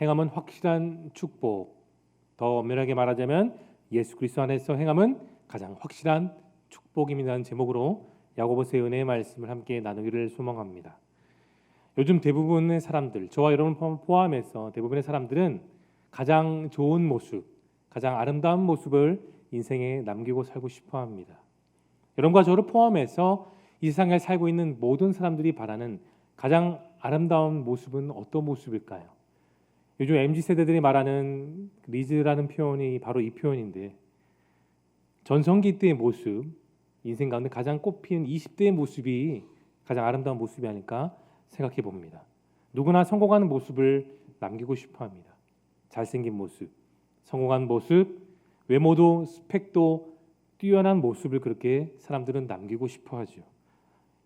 행함은 확실한 축복. 더 엄밀하게 말하자면 예수 그리스도 안에서 행함은 가장 확실한 축복입니다는 제목으로 야고보서의 은혜의 말씀을 함께 나누기를 소망합니다. 요즘 대부분의 사람들, 저와 여러분 포함해서 대부분의 사람들은 가장 좋은 모습, 가장 아름다운 모습을 인생에 남기고 살고 싶어 합니다. 여러분과 저를 포함해서 이 세상에 살고 있는 모든 사람들이 바라는 가장 아름다운 모습은 어떤 모습일까요? 요즘 MZ 세대들이 말하는 리즈라는 표현이 바로 이 표현인데 전성기 때의 모습, 인생 가운데 가장 꽃피운 20대의 모습이 가장 아름다운 모습이 아닐까 생각해 봅니다. 누구나 성공하는 모습을 남기고 싶어 합니다. 잘생긴 모습, 성공한 모습, 외모도 스펙도 뛰어난 모습을 그렇게 사람들은 남기고 싶어 하죠.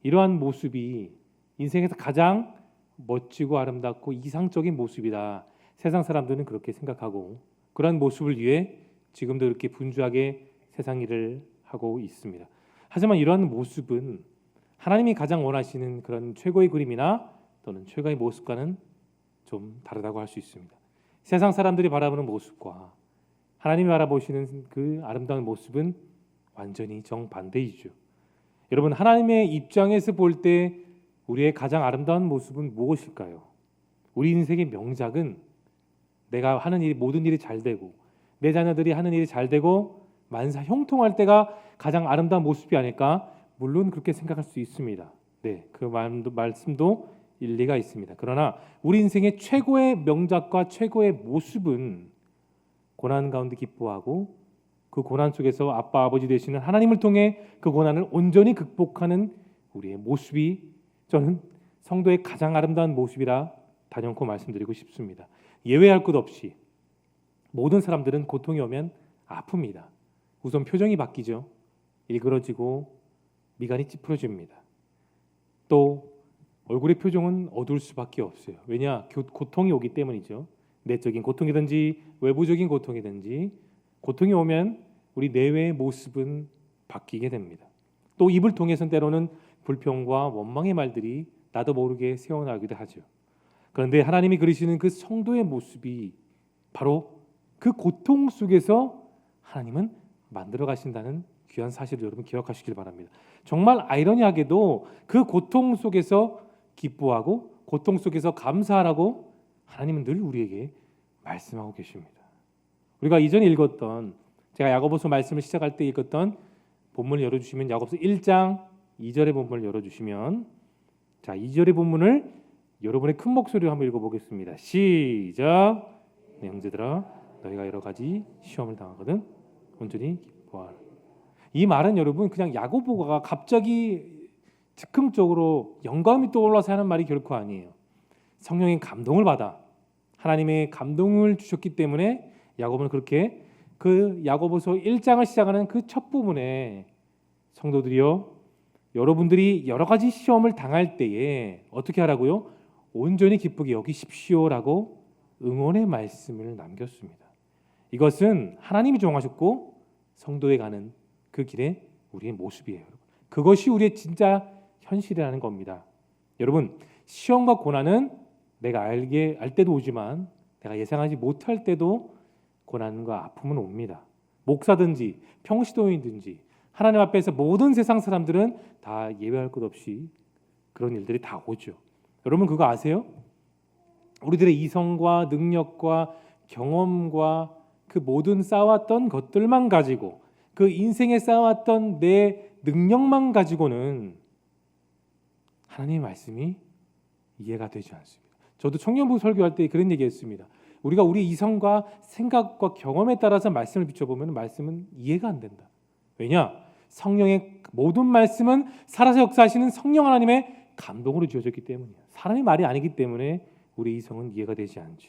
이러한 모습이 인생에서 가장 멋지고 아름답고 이상적인 모습이다. 세상 사람들은 그렇게 생각하고 그러한 모습을 위해 지금도 이렇게 분주하게 세상 일을 하고 있습니다. 하지만 이러한 모습은 하나님이 가장 원하시는 그런 최고의 그림이나 또는 최고의 모습과는 좀 다르다고 할 수 있습니다. 세상 사람들이 바라보는 모습과 하나님이 바라보시는 그 아름다운 모습은 완전히 정반대이죠. 여러분 하나님의 입장에서 볼 때 우리의 가장 아름다운 모습은 무엇일까요? 우리 인생의 명작은 내가 하는 일 모든 일이 잘 되고 내 자녀들이 하는 일이 잘 되고 만사 형통할 때가 가장 아름다운 모습이 아닐까? 물론 그렇게 생각할 수 있습니다. 네, 그 말도, 말씀도 일리가 있습니다. 그러나 우리 인생의 최고의 명작과 최고의 모습은 고난 가운데 기뻐하고 그 고난 속에서 아빠 아버지 되시는 하나님을 통해 그 고난을 온전히 극복하는 우리의 모습이 저는 성도의 가장 아름다운 모습이라 단연코 말씀드리고 싶습니다. 예외할 것 없이 모든 사람들은 고통이 오면 아픕니다. 우선 표정이 바뀌죠. 일그러지고 미간이 찌푸러집니다. 또 얼굴의 표정은 어두울 수밖에 없어요. 왜냐? 고통이 오기 때문이죠. 내적인 고통이든지 외부적인 고통이든지 고통이 오면 우리 내외의 모습은 바뀌게 됩니다. 또 입을 통해서 때로는 불평과 원망의 말들이 나도 모르게 새어나기도 하죠. 그런데 하나님이 그리시는 그 성도의 모습이 바로 그 고통 속에서 하나님은 만들어 가신다는 귀한 사실을 여러분 기억하시길 바랍니다. 정말 아이러니하게도 그 고통 속에서 기뻐하고 고통 속에서 감사하라고 하나님은 늘 우리에게 말씀하고 계십니다. 우리가 이전에 읽었던 제가 야고보서 말씀을 시작할 때 읽었던 본문을 열어 주시면 야고보서 1장 2절의 본문을 열어 주시면 자, 2절의 본문을 여러분의 큰 목소리로 한번 읽어 보겠습니다. 시작. 네, 형제들아 너희가 여러 가지 시험을 당하거든 온전히 기뻐하라. 이 말은 여러분 그냥 야고보가 갑자기 즉흥적으로 영감이 떠올라서 하는 말이 결코 아니에요. 성령의 감동을 받아 하나님의 감동을 주셨기 때문에 야고보는 그렇게 그 야고보서 1장을 시작하는 그 첫 부분에 성도들이요 여러분들이 여러 가지 시험을 당할 때에 어떻게 하라고요? 온전히 기쁘게 여기십시오라고 응원의 말씀을 남겼습니다. 이것은 하나님이 정하셨고 성도에 가는 그 길에 우리의 모습이에요. 그것이 우리의 진짜 현실이라는 겁니다. 여러분 시험과 고난은 내가 알게 알 때도 오지만 내가 예상하지 못할 때도 고난과 아픔은 옵니다. 목사든지 평시도인든지 하나님 앞에서 모든 세상 사람들은 다 예외할 것 없이 그런 일들이 다 오죠. 여러분 그거 아세요? 우리들의 이성과 능력과 경험과 그 모든 쌓았던 것들만 가지고 그 인생에 쌓았던 내 능력만 가지고는 하나님의 말씀이 이해가 되지 않습니다. 저도 청년부 설교할 때 그런 얘기했습니다. 우리가 우리 이성과 생각과 경험에 따라서 말씀을 비춰보면 말씀은 이해가 안 된다. 왜냐? 성령의 모든 말씀은 살아서 역사하시는 성령 하나님의 감동으로 주어졌기 때문이야. 사람의 말이 아니기 때문에 우리 이성은 이해가 되지 않죠.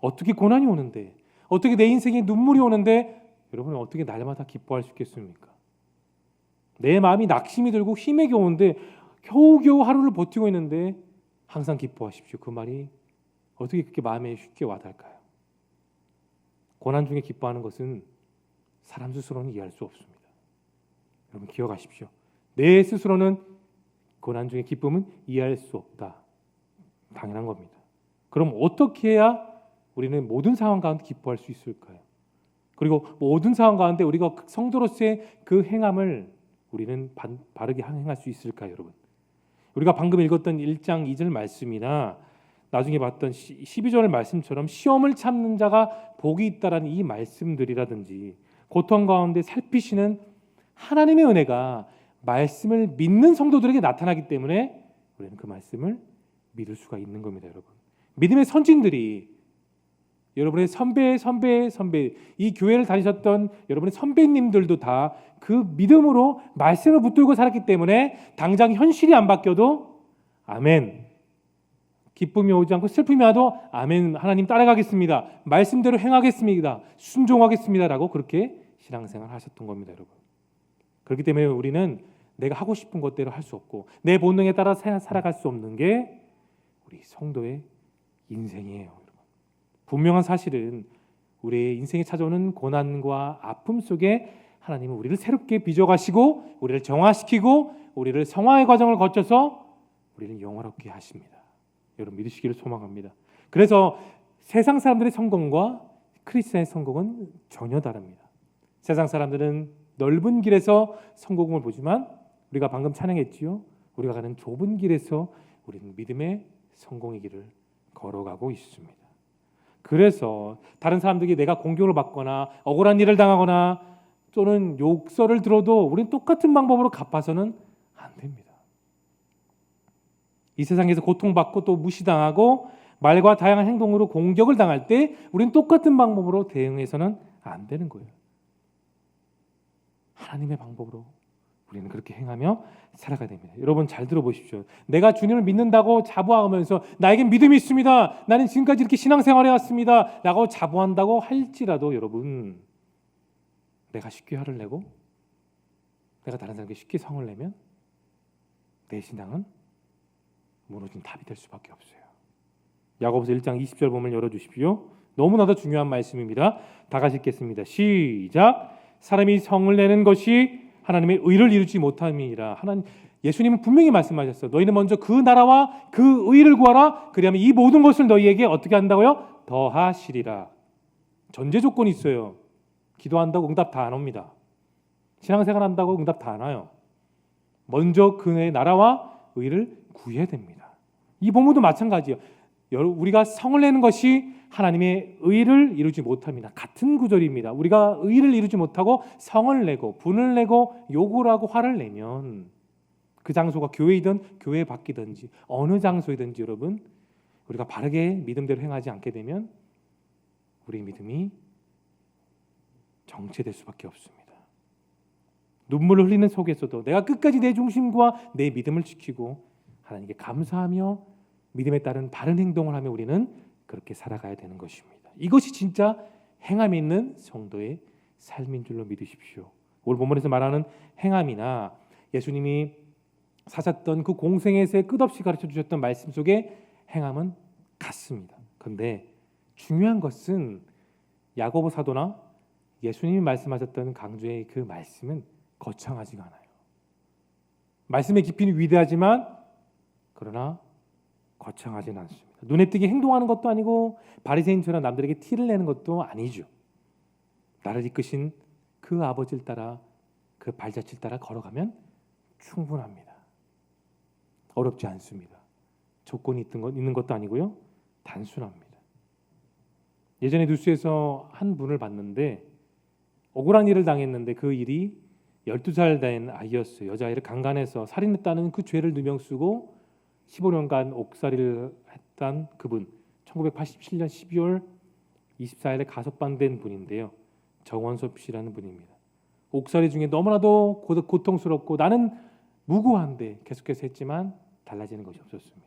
어떻게 고난이 오는데, 어떻게 내 인생에 눈물이 오는데, 여러분 어떻게 날마다 기뻐할 수 있겠습니까? 내 마음이 낙심이 들고 힘에 겨우는데 겨우겨우 하루를 버티고 있는데 항상 기뻐하십시오. 그 말이 어떻게 그렇게 마음에 쉽게 와닿을까요? 고난 중에 기뻐하는 것은 사람 스스로는 이해할 수 없습니다. 여러분 기억하십시오. 내 스스로는 고난 중에 기쁨은 이해할 수 없다. 당연한 겁니다. 그럼 어떻게 해야 우리는 모든 상황 가운데 기뻐할 수 있을까요? 그리고 모든 상황 가운데 우리가 성도로서의 그 행함을 우리는 반, 바르게 행할 수 있을까요, 여러분? 우리가 방금 읽었던 1장 2절 말씀이나 나중에 봤던 12절 말씀처럼 시험을 참는 자가 복이 있다라는 이 말씀들이라든지 고통 가운데 살피시는 하나님의 은혜가 말씀을 믿는 성도들에게 나타나기 때문에 우리는 그 말씀을 믿을 수가 있는 겁니다, 여러분. 믿음의 선진들이 여러분의 선배, 선배, 선배 이 교회를 다니셨던 여러분의 선배님들도 다 그 믿음으로 말씀을 붙들고 살았기 때문에 당장 현실이 안 바뀌어도 아멘. 기쁨이 오지 않고 슬픔이 와도 아멘. 하나님 따라가겠습니다. 말씀대로 행하겠습니다. 순종하겠습니다라고 그렇게 신앙생활 하셨던 겁니다, 여러분. 그렇기 때문에 우리는 내가 하고 싶은 것대로 할 수 없고 내 본능에 따라 살아갈 수 없는 게 우리 성도의 인생이에요. 분명한 사실은 우리의 인생에 찾아오는 고난과 아픔 속에 하나님은 우리를 새롭게 빚어가시고 우리를 정화시키고 우리를 성화의 과정을 거쳐서 우리를 영화롭게 하십니다. 여러분 믿으시기를 소망합니다. 그래서 세상 사람들의 성공과 크리스천의 성공은 전혀 다릅니다. 세상 사람들은 넓은 길에서 성공을 보지만 우리가 방금 찬양했지요. 우리가 가는 좁은 길에서 우리는 믿음의 성공의 길을 걸어가고 있습니다. 그래서 다른 사람들에게 내가 공격을 받거나 억울한 일을 당하거나 또는 욕설을 들어도 우리는 똑같은 방법으로 갚아서는 안 됩니다. 이 세상에서 고통받고 또 무시당하고 말과 다양한 행동으로 공격을 당할 때 우리는 똑같은 방법으로 대응해서는 안 되는 거예요. 하나님의 방법으로 우리는 그렇게 행하며 살아가야 됩니다. 여러분 잘 들어보십시오. 내가 주님을 믿는다고 자부하면서 나에겐 믿음이 있습니다. 나는 지금까지 이렇게 신앙생활해 왔습니다. 라고 자부한다고 할지라도 여러분 내가 쉽게 화를 내고 내가 다른 사람에게 쉽게 성을 내면 내 신앙은 무너진 답이 될 수밖에 없어요. 야고보서 1장 20절 보면 열어 주십시오. 너무나도 중요한 말씀입니다. 다 같이 읽겠습니다. 시작. 사람이 성을 내는 것이 하나님의 의를 이루지 못함이니라. 하나님 예수님은 분명히 말씀하셨어요. 너희는 먼저 그 나라와 그 의를 구하라. 그리하면 이 모든 것을 너희에게 어떻게 한다고요? 더하시리라. 전제 조건이 있어요. 기도한다고 응답 다 안 옵니다. 신앙생활 한다고 응답 다 안 와요. 먼저 그의 나라와 의를 구해야 됩니다. 이 본문도 마찬가지예요. 우리가 성을 내는 것이 하나님의 의를 이루지 못합니다. 같은 구절입니다. 우리가 의를 이루지 못하고 성을 내고 분을 내고 욕을 하고 화를 내면 그 장소가 교회이든 교회 밖이든지 어느 장소이든지 여러분 우리가 바르게 믿음대로 행하지 않게 되면 우리 믿음이 정체될 수밖에 없습니다. 눈물을 흘리는 속에서도 내가 끝까지 내 중심과 내 믿음을 지키고 하나님께 감사하며 믿음에 따른 바른 행동을 하며 우리는 그렇게 살아가야 되는 것입니다. 이것이 진짜 행함이 있는 성도의 삶인 줄로 믿으십시오. 오늘 본문에서 말하는 행함이나 예수님이 사셨던 그 공생에서의 끝없이 가르쳐 주셨던 말씀 속에 행함은 같습니다. 그런데 중요한 것은 야고보 사도나 예수님이 말씀하셨던 강조의 그 말씀은 거창하지가 않아요. 말씀의 깊이는 위대하지만 그러나 거창하지는 않습니다. 눈에 띄게 행동하는 것도 아니고 바리새인처럼 남들에게 티를 내는 것도 아니죠. 나를 이끄신 그 아버지를 따라 그 발자취를 따라 걸어가면 충분합니다. 어렵지 않습니다. 조건이 있는, 것, 있는 것도 아니고요. 단순합니다. 예전에 뉴스에서 한 분을 봤는데 억울한 일을 당했는데 그 일이 12살 된 아이였어요. 여자아이를 강간해서 살인했다는 그 죄를 누명 쓰고 15년간 옥살이를 했던 그분 1987년 12월 24일에 가석방된 분인데요. 정원섭 씨라는 분입니다. 옥살이 중에 너무나도 고 통스럽고 나는 무고한데 계속해서 했지만 달라지는 것이 없었습니다.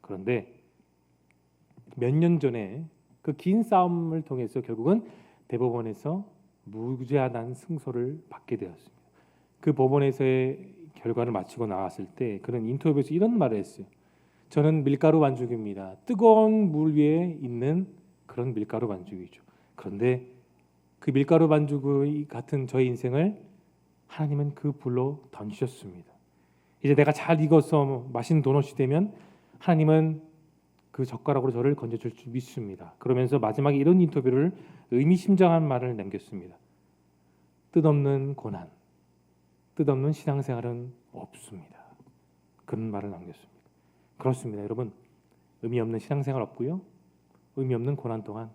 그런데 몇 년 전에 그 긴 싸움을 통해서 결국은 대법원에서 무죄하다는 승소를 받게 되었습니다. 그 법원에서의 결과를 마치고 나왔을 때 그는 인터뷰에서 이런 말을 했어요. 저는 밀가루 반죽입니다. 뜨거운 물 위에 있는 그런 밀가루 반죽이죠. 그런데 그 밀가루 반죽 같은 저의 인생을 하나님은 그 불로 던지셨습니다. 이제 내가 잘 익어서 맛있는 도넛이 되면 하나님은 그 젓가락으로 저를 건져줄 줄 믿습니다. 그러면서 마지막에 이런 인터뷰를 의미심장한 말을 남겼습니다. 뜻없는 고난, 뜻없는 신앙생활은 없습니다. 그런 말을 남겼습니다. 그렇습니다, 여러분. 의미 없는 신앙생활 없고요. 의미 없는 고난 또한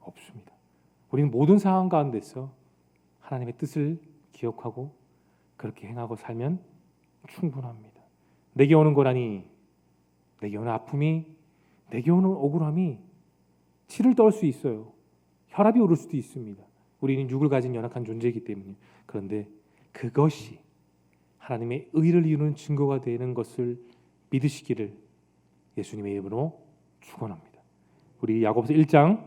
없습니다. 우리는 모든 상황 가운데서 하나님의 뜻을 기억하고 그렇게 행하고 살면 충분합니다. 내게 오는 고난이 내게 오는 아픔이 내게 오는 억울함이 치를 떨 수 있어요. 혈압이 오를 수도 있습니다. 우리는 육을 가진 연약한 존재이기 때문에 그런데 그것이 하나님의 의를 이루는 증거가 되는 것을 믿으시기를 예수님의 이름으로 축원합니다. 우리 야고보서 1장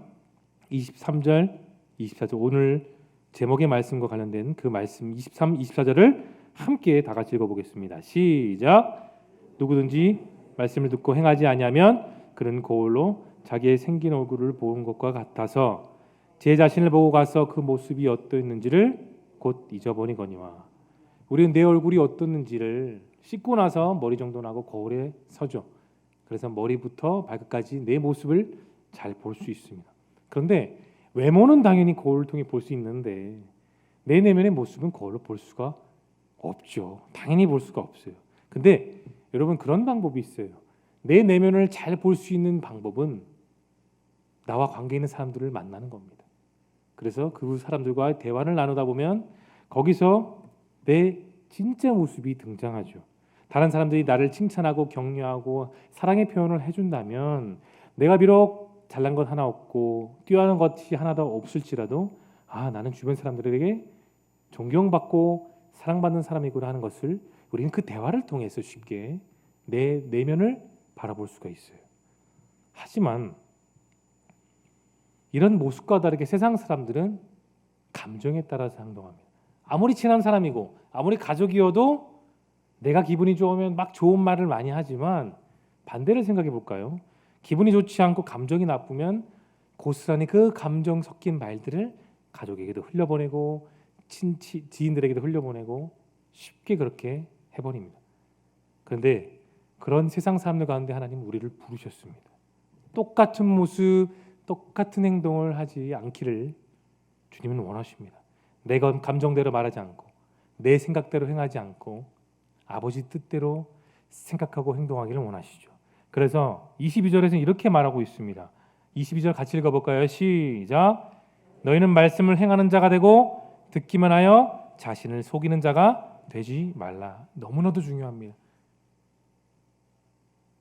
23절 24절 오늘 제목의 말씀과 관련된 그 말씀 23, 24절을 함께 다 같이 읽어보겠습니다. 시작. 누구든지 말씀을 듣고 행하지 아니하면 그는 거울로 자기의 생긴 얼굴을 보는 것과 같아서 제 자신을 보고 가서 그 모습이 어떠했는지를 곧 잊어버리거니와 우리는 내 얼굴이 어떻는지를 씻고 나서 머리 정도 나고 거울에 서죠. 그래서 머리부터 발끝까지 내 모습을 잘 볼 수 있습니다. 그런데 외모는 당연히 거울을 통해 볼 수 있는데 내 내면의 모습은 거울로 볼 수가 없죠. 당연히 볼 수가 없어요. 근데 여러분 그런 방법이 있어요. 내 내면을 잘 볼 수 있는 방법은 나와 관계 있는 사람들을 만나는 겁니다. 그래서 그 사람들과 대화를 나누다 보면 거기서 내 진짜 모습이 등장하죠. 다른 사람들이 나를 칭찬하고 격려하고 사랑의 표현을 해준다면 내가 비록 잘난 것 하나 없고 뛰어난 것이 하나도 없을지라도 아 나는 주변 사람들에게 존경받고 사랑받는 사람이구나 하는 것을 우리는 그 대화를 통해서 쉽게 내 내면을 바라볼 수가 있어요. 하지만 이런 모습과 다르게 세상 사람들은 감정에 따라서 행동합니다. 아무리 친한 사람이고 아무리 가족이어도 내가 기분이 좋으면 막 좋은 말을 많이 하지만 반대를 생각해 볼까요? 기분이 좋지 않고 감정이 나쁘면 고스란히 그 감정 섞인 말들을 가족에게도 흘려보내고 친치 지인들에게도 흘려보내고 쉽게 그렇게 해버립니다. 그런데 그런 세상 사람들 가운데 하나님 우리를 부르셨습니다. 똑같은 모습, 똑같은 행동을 하지 않기를 주님은 원하십니다. 내 감정대로 말하지 않고 내 생각대로 행하지 않고 아버지 뜻대로 생각하고 행동하기를 원하시죠. 그래서 22절에서는 이렇게 말하고 있습니다. 22절 같이 읽어볼까요? 시작. 너희는 말씀을 행하는 자가 되고 듣기만 하여 자신을 속이는 자가 되지 말라. 너무나도 중요합니다.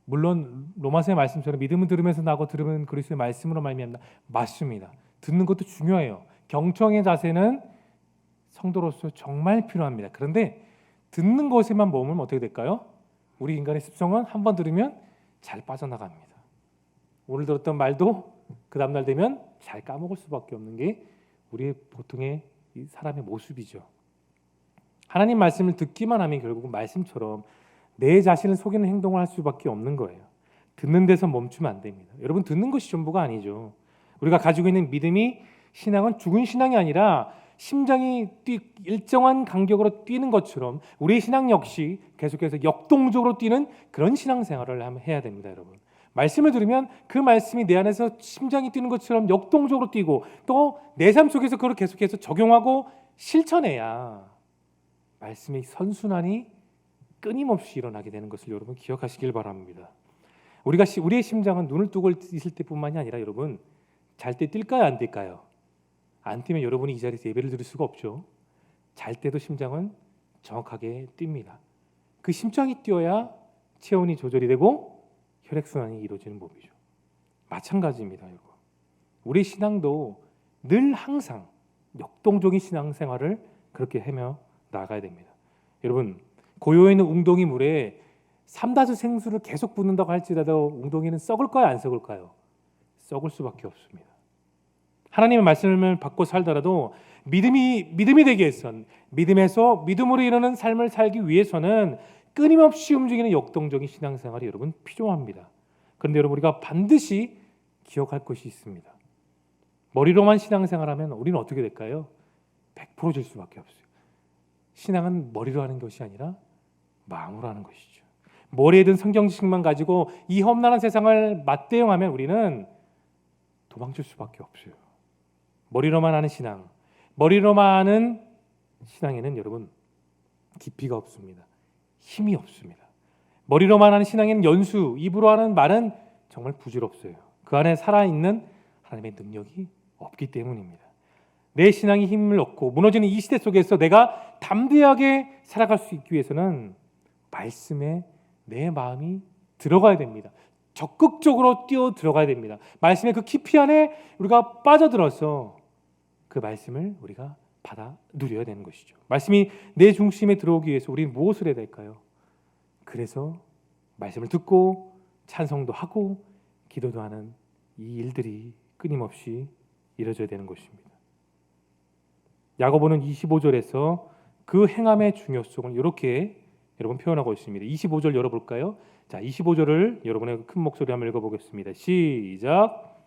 물론 로마서의 말씀처럼 믿음은 들으면서 나고 들으면 그리스도의 말씀으로 말미암다. 맞습니다. 듣는 것도 중요해요. 경청의 자세는 성도로서 정말 필요합니다. 그런데 듣는 것에만 머물면 어떻게 될까요? 우리 인간의 습성은 한 번 들으면 잘 빠져나갑니다. 오늘 들었던 말도 그 다음 날 되면 잘 까먹을 수밖에 없는 게 우리의 보통의 사람의 모습이죠. 하나님 말씀을 듣기만 하면 결국은 말씀처럼 내 자신을 속이는 행동을 할 수밖에 없는 거예요. 듣는 데서 멈추면 안 됩니다. 여러분 듣는 것이 전부가 아니죠. 우리가 가지고 있는 믿음이 신앙은 죽은 신앙이 아니라 심장이 뛰, 일정한 간격으로 뛰는 것처럼 우리의 신앙 역시 계속해서 역동적으로 뛰는 그런 신앙생활을 해야 됩니다, 여러분. 말씀을 들으면 그 말씀이 내 안에서 심장이 뛰는 것처럼 역동적으로 뛰고 또 내 삶 속에서 그걸 계속해서 적용하고 실천해야 말씀의 선순환이 끊임없이 일어나게 되는 것을 여러분 기억하시길 바랍니다. 우리가 우리의 심장은 눈을 뜨고 있을 때뿐만이 아니라 여러분 잘 때 뛸까요 안 뛸까요? 안 뛰면 여러분이 이 자리에서 예배를 드릴 수가 없죠. 잘 때도 심장은 정확하게 뜁니다. 그 심장이 뛰어야 체온이 조절이 되고 혈액 순환이 이루어지는 법이죠. 마찬가지입니다, 여러분. 우리 신앙도 늘 항상 역동적인 신앙생활을 그렇게 해며 나가야 됩니다. 여러분 고요해 있는 웅덩이 물에 삼다수 생수를 계속 붓는다고 할지라도 웅덩이는 썩을까요, 안 썩을까요? 썩을 수밖에 없습니다. 하나님의 말씀을 받고 살더라도 믿음이 믿음이 되기 위해선 믿음에서 믿음으로 이루는 삶을 살기 위해서는 끊임없이 움직이는 역동적인 신앙생활이 여러분 필요합니다. 그런데 여러분 우리가 반드시 기억할 것이 있습니다. 머리로만 신앙생활하면 우리는 어떻게 될까요? 100%질 수밖에 없어요. 신앙은 머리로 하는 것이 아니라 마음으로 하는 것이죠. 머리에 든 성경 지식만 가지고 이 험난한 세상을 맞대응하면 우리는 도망칠 수밖에 없어요. 머리로만 하는 신앙, 머리로만 하는 신앙에는 여러분 깊이가 없습니다. 힘이 없습니다. 머리로만 하는 신앙에는 연수, 입으로 하는 말은 정말 부질없어요. 그 안에 살아있는 하나님의 능력이 없기 때문입니다. 내 신앙이 힘을 얻고 무너지는 이 시대 속에서 내가 담대하게 살아갈 수 있기 위해서는 말씀에 내 마음이 들어가야 됩니다. 적극적으로 뛰어 들어가야 됩니다. 말씀의 그 깊이 안에 우리가 빠져들어서 그 말씀을 우리가 받아 누려야 되는 것이죠. 말씀이 내 중심에 들어오기 위해서 우리는 무엇을 해야 될까요? 그래서 말씀을 듣고 찬송도 하고 기도도 하는 이 일들이 끊임없이 이루어져야 되는 것입니다. 야고보는 25절에서 그 행함의 중요성을 이렇게 여러분 표현하고 있습니다. 25절 열어볼까요? 자, 25절을 여러분의 큰 목소리 한번 읽어보겠습니다. 시작.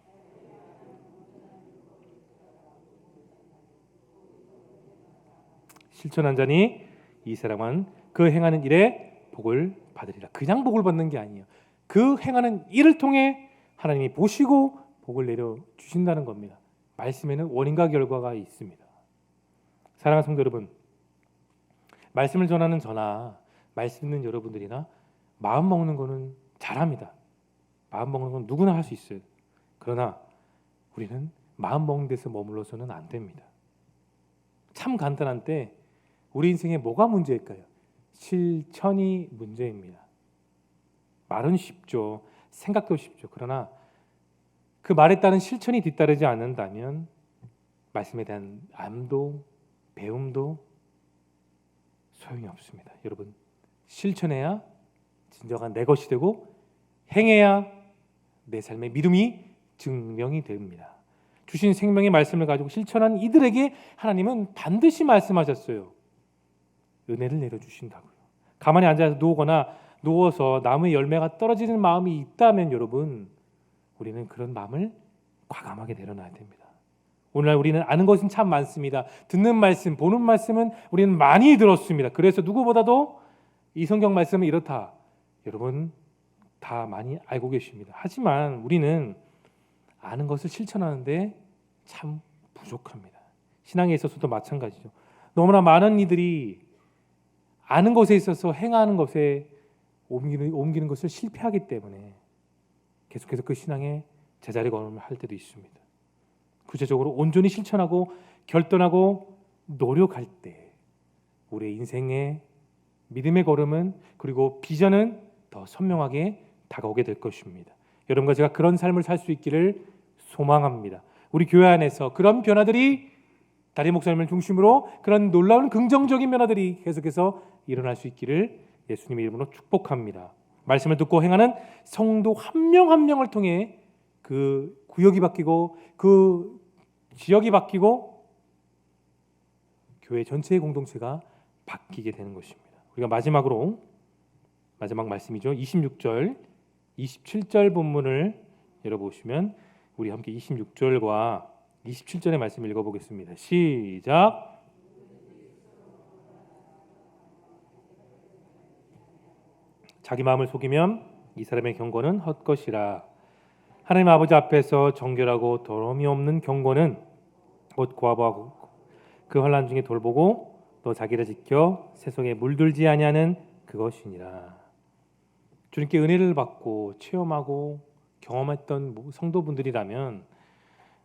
실천한 자니 이 사람은 그 행하는 일에 복을 받으리라. 그냥 복을 받는 게 아니에요. 그 행하는 일을 통해 하나님이 보시고 복을 내려 주신다는 겁니다. 말씀에는 원인과 결과가 있습니다. 사랑하는 성도 여러분, 말씀을 전하는 저나 말씀 있는 여러분들이나 마음 먹는 거는 잘합니다. 마음 먹는 건 누구나 할 수 있어요. 그러나 우리는 마음 먹는 데서 머물러서는 안 됩니다. 참 간단한데 우리 인생에 뭐가 문제일까요? 실천이 문제입니다. 말은 쉽죠. 생각도 쉽죠. 그러나 그 말에 따른 실천이 뒤따르지 않는다면 말씀에 대한 암도 배움도 소용이 없습니다. 여러분 실천해야 진정한 내 것이 되고 행해야 내 삶의 믿음이 증명이 됩니다. 주신 생명의 말씀을 가지고 실천한 이들에게 하나님은 반드시 말씀하셨어요. 은혜를 내려 주신다고요. 가만히 앉아서 누우거나 누워서 나무의 열매가 떨어지는 마음이 있다면 여러분 우리는 그런 마음을 과감하게 내려놔야 됩니다. 오늘날 우리는 아는 것은 참 많습니다. 듣는 말씀, 보는 말씀은 우리는 많이 들었습니다. 그래서 누구보다도 이 성경 말씀은 이렇다. 여러분 다 많이 알고 계십니다. 하지만 우리는 아는 것을 실천하는데 참 부족합니다. 신앙에 있어서도 마찬가지죠. 너무나 많은 이들이 아는 것에 있어서 행하는 것에 옮기는, 옮기는 것을 실패하기 때문에 계속해서 그 신앙에 제자리 걸음을 할 때도 있습니다. 구체적으로 온전히 실천하고 결단하고 노력할 때 우리의 인생의 믿음의 걸음은 그리고 비전은 더 선명하게 다가오게 될 것입니다. 여러분과 제가 그런 삶을 살 수 있기를 소망합니다. 우리 교회 안에서 그런 변화들이 다리 목사님을 중심으로 그런 놀라운 긍정적인 변화들이 계속해서 일어날 수 있기를 예수님의 이름으로 축복합니다. 말씀을 듣고 행하는 성도 한 명 한 명을 통해 그 구역이 바뀌고 그 지역이 바뀌고 교회 전체의 공동체가 바뀌게 되는 것입니다. 우리가 마지막으로 마지막 말씀이죠. 26절, 27절 본문을 열어보시면 우리 함께 26절과 27절의 말씀 읽어보겠습니다. 시작. 자기 마음을 속이면 이 사람의 경고는 헛것이라. 하나님 아버지 앞에서 정결하고 더러움이 없는 경고는 곧 고아보하고 그 환란 중에 돌보고 또 자기를 지켜 세속에 물들지 아니하는 그것이니라. 주님께 은혜를 받고 체험하고 경험했던 성도분들이라면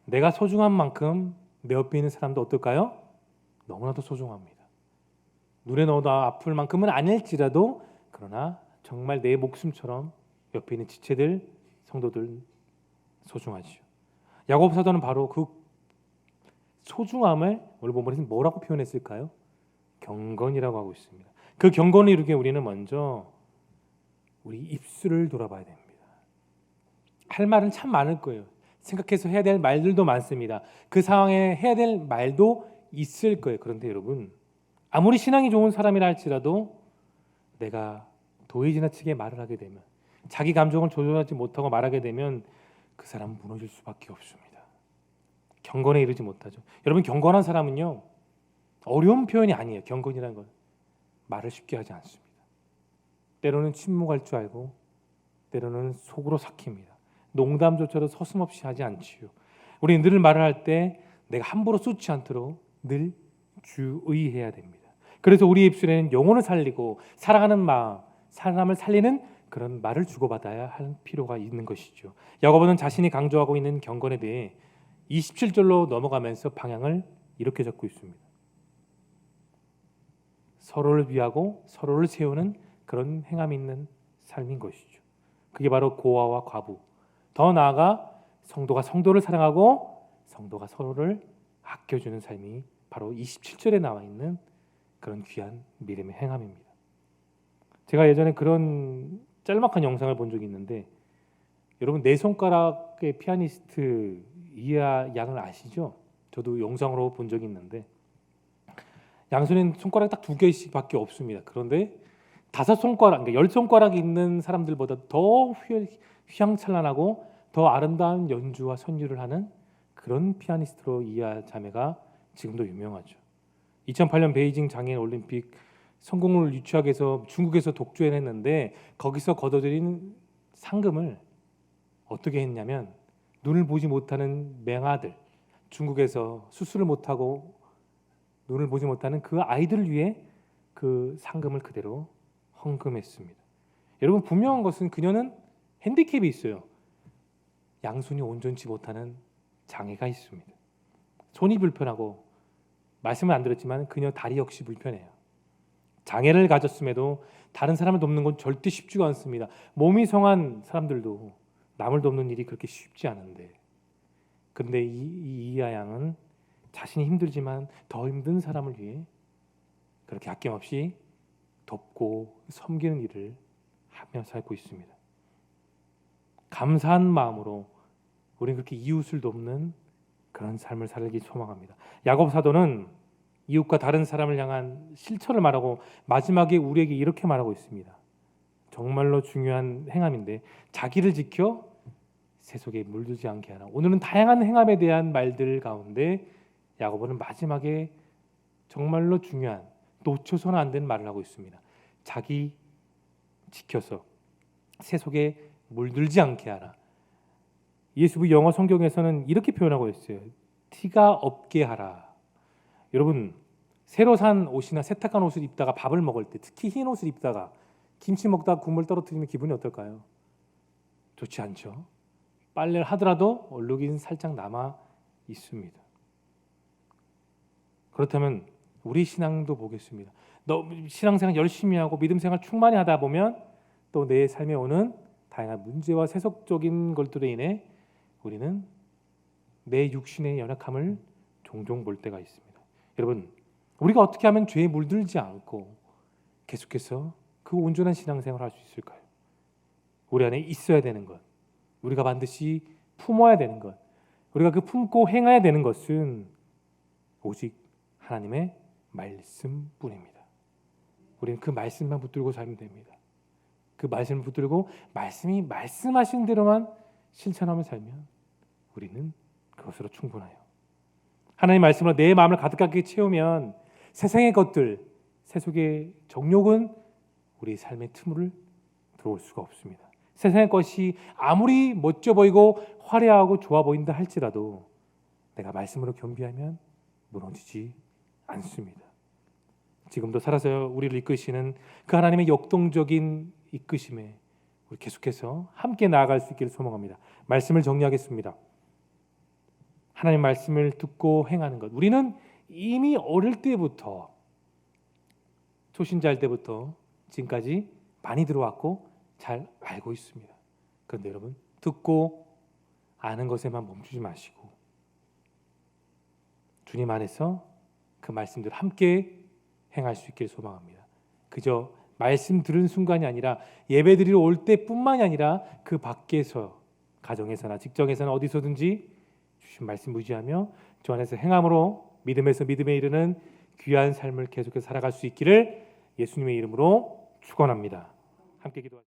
내가 소중한 만큼 내 옆에 있는 사람도 어떨까요? 너무나도 소중합니다. 눈에 넣어도 아플 만큼은 아닐지라도 그러나 정말 내 목숨처럼 옆에 있는 지체들 성도들 소중하지요. 야고보 사도는 바로 그 소중함을 오늘 본문에서 뭐라고 표현했을까요? 경건이라고 하고 있습니다. 그 경건을 위해 우리는 먼저 우리 입술을 돌아봐야 됩니다. 할 말은 참 많을 거예요. 생각해서 해야 될 말들도 많습니다. 그 상황에 해야 될 말도 있을 거예요. 그런데 여러분 아무리 신앙이 좋은 사람이라 할지라도 내가 도에 지나치게 말을 하게 되면 자기 감정을 조절하지 못하고 말하게 되면 그 사람은 무너질 수밖에 없습니다. 경건에 이르지 못하죠. 여러분 경건한 사람은요 어려운 표현이 아니에요. 경건이라는 건 말을 쉽게 하지 않습니다. 때로는 침묵할 줄 알고 때로는 속으로 삭힙니다. 농담조차도 서슴없이 하지 않지요. 우리는 늘 말을 할 때 내가 함부로 쏟지 않도록 늘 주의해야 됩니다. 그래서 우리 입술에는 영혼을 살리고 사랑하는 마음, 사람을 살리는 그런 말을 주고받아야 할 필요가 있는 것이죠. 야고보는 자신이 강조하고 있는 경건에 대해 27절로 넘어가면서 방향을 이렇게 적고 있습니다. 서로를 위하고 서로를 세우는 그런 행함 있는 삶인 것이죠. 그게 바로 고아와 과부. 더 나아가 성도가 성도를 사랑하고 성도가 서로를 아껴주는 삶이 바로 27절에 나와 있는 그런 귀한 믿음의 행함입니다. 제가 예전에 그런 짤막한 영상을 본 적이 있는데 여러분 네 손가락의 피아니스트 이하 양을 아시죠? 저도 영상으로 본 적이 있는데 양손엔 손가락 딱 두 개씩밖에 없습니다. 그런데 다섯 손가락, 그러니까 열 손가락이 있는 사람들보다 더 휘- 휘황찬란하고 더 아름다운 연주와 선율을 하는 그런 피아니스트로 이하 자매가 지금도 유명하죠. 2008년 베이징 장애인 올림픽 성공을 유치하기 위해서 중국에서 독주해냈는데 거기서 거둬들인 상금을 어떻게 했냐면 눈을 보지 못하는 맹아들 중국에서 수술을 못하고 눈을 보지 못하는 그 아이들을 위해 그 상금을 그대로 헌금했습니다. 여러분 분명한 것은 그녀는 핸디캡이 있어요. 양손이 온전치 못하는 장애가 있습니다. 손이 불편하고 말씀을 안 드렸지만 그녀 다리 역시 불편해요. 장애를 가졌음에도 다른 사람을 돕는 건 절대 쉽지가 않습니다. 몸이 성한 사람들도 남을 돕는 일이 그렇게 쉽지 않은데 그런데 이, 이 이하 양은 자신이 힘들지만 더 힘든 사람을 위해 그렇게 아낌없이 돕고 섬기는 일을 하며 살고 있습니다. 감사한 마음으로 우리는 그렇게 이웃을 돕는 그런 삶을 살기 소망합니다. 야곱 사도는 이웃과 다른 사람을 향한 실천을 말하고 마지막에 우리에게 이렇게 말하고 있습니다. 정말로 중요한 행함인데 자기를 지켜 세속에 물들지 않게 하라. 오늘은 다양한 행함에 대한 말들 가운데 야고보는 마지막에 정말로 중요한 놓쳐서는 안 되는 말을 하고 있습니다. 자기 지켜서 세속에 물들지 않게 하라. 예수부 영어 성경에서는 이렇게 표현하고 있어요. 티가 없게 하라. 여러분 새로 산 옷이나 세탁한 옷을 입다가 밥을 먹을 때 특히 흰 옷을 입다가 김치 먹다가 국물 떨어뜨리면 기분이 어떨까요? 좋지 않죠. 빨래를 하더라도 얼룩이 살짝 남아 있습니다. 그렇다면 우리 신앙도 보겠습니다. 너 신앙생활 열심히 하고 믿음생활 충만히 하다 보면 또 내 삶에 오는 다양한 문제와 세속적인 것들에 인해 우리는 내 육신의 연약함을 종종 볼 때가 있습니다. 여러분, 우리가 어떻게 하면 죄에 물들지 않고 계속해서 그 온전한 신앙생활을 할 수 있을까요? 우리 안에 있어야 되는 것, 우리가 반드시 품어야 되는 것, 우리가 그 품고 행해야 되는 것은 오직 하나님의 말씀뿐입니다. 우리는 그 말씀만 붙들고 살면 됩니다. 그 말씀을 붙들고 말씀이 말씀하신 대로만 실천하며 살면 우리는 그것으로 충분해요. 하나님 말씀으로 내 마음을 가득하게 채우면 세상의 것들, 세속의 정욕은 우리 삶의 틈을 들어올 수가 없습니다. 세상의 것이 아무리 멋져 보이고 화려하고 좋아 보인다 할지라도 내가 말씀으로 겸비하면 무너지지 않습니다. 지금도 살아서 우리를 이끄시는 그 하나님의 역동적인 이끄심에 우리 계속해서 함께 나아갈 수 있기를 소망합니다. 말씀을 정리하겠습니다. 하나님 말씀을 듣고 행하는 것. 우리는 이미 어릴 때부터 초신자일 때부터 지금까지 많이 들어왔고 잘 알고 있습니다. 그런데 여러분 듣고 아는 것에만 멈추지 마시고 주님 안에서 그 말씀들 함께 행할 수 있기를 소망합니다. 그저 말씀 들은 순간이 아니라 예배 드리러 올 때뿐만이 아니라 그 밖에서 가정에서나 직장에서나 어디서든지 주신 말씀 무지하며 주 안에서 행함으로 믿음에서 믿음에 이르는 귀한 삶을 계속해서 살아갈 수 있기를 예수님의 이름으로 축원합니다. 함께 기도하시죠.